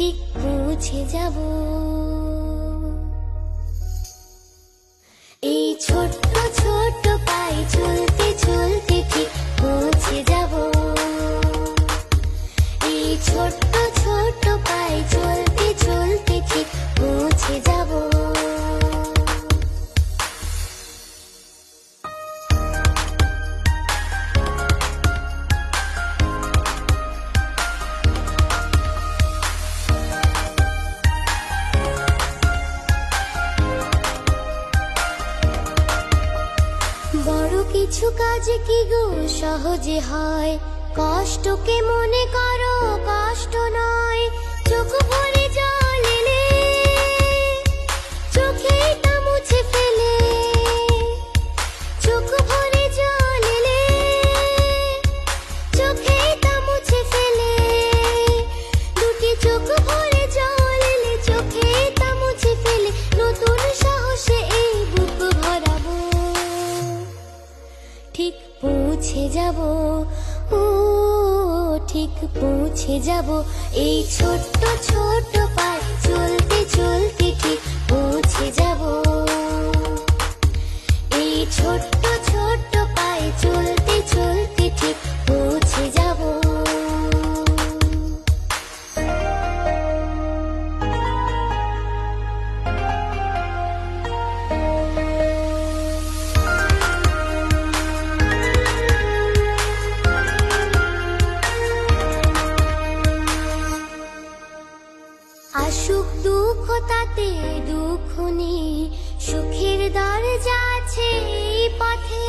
ঠিক পৌঁছে যাব। এই ছোট্ট কিছু কাজ কি গো সহজে হয়? কষ্টকে মনে করো কষ্ট নয়। চোখ ভরে যাব ও ঠিক পৌঁছে যাব। এই ছোট্ট ছোট্ট পায়ে চলতে আসুক দুঃখ তাতে দুঃখ নেই। সুখের দরজা আছে এই পথে।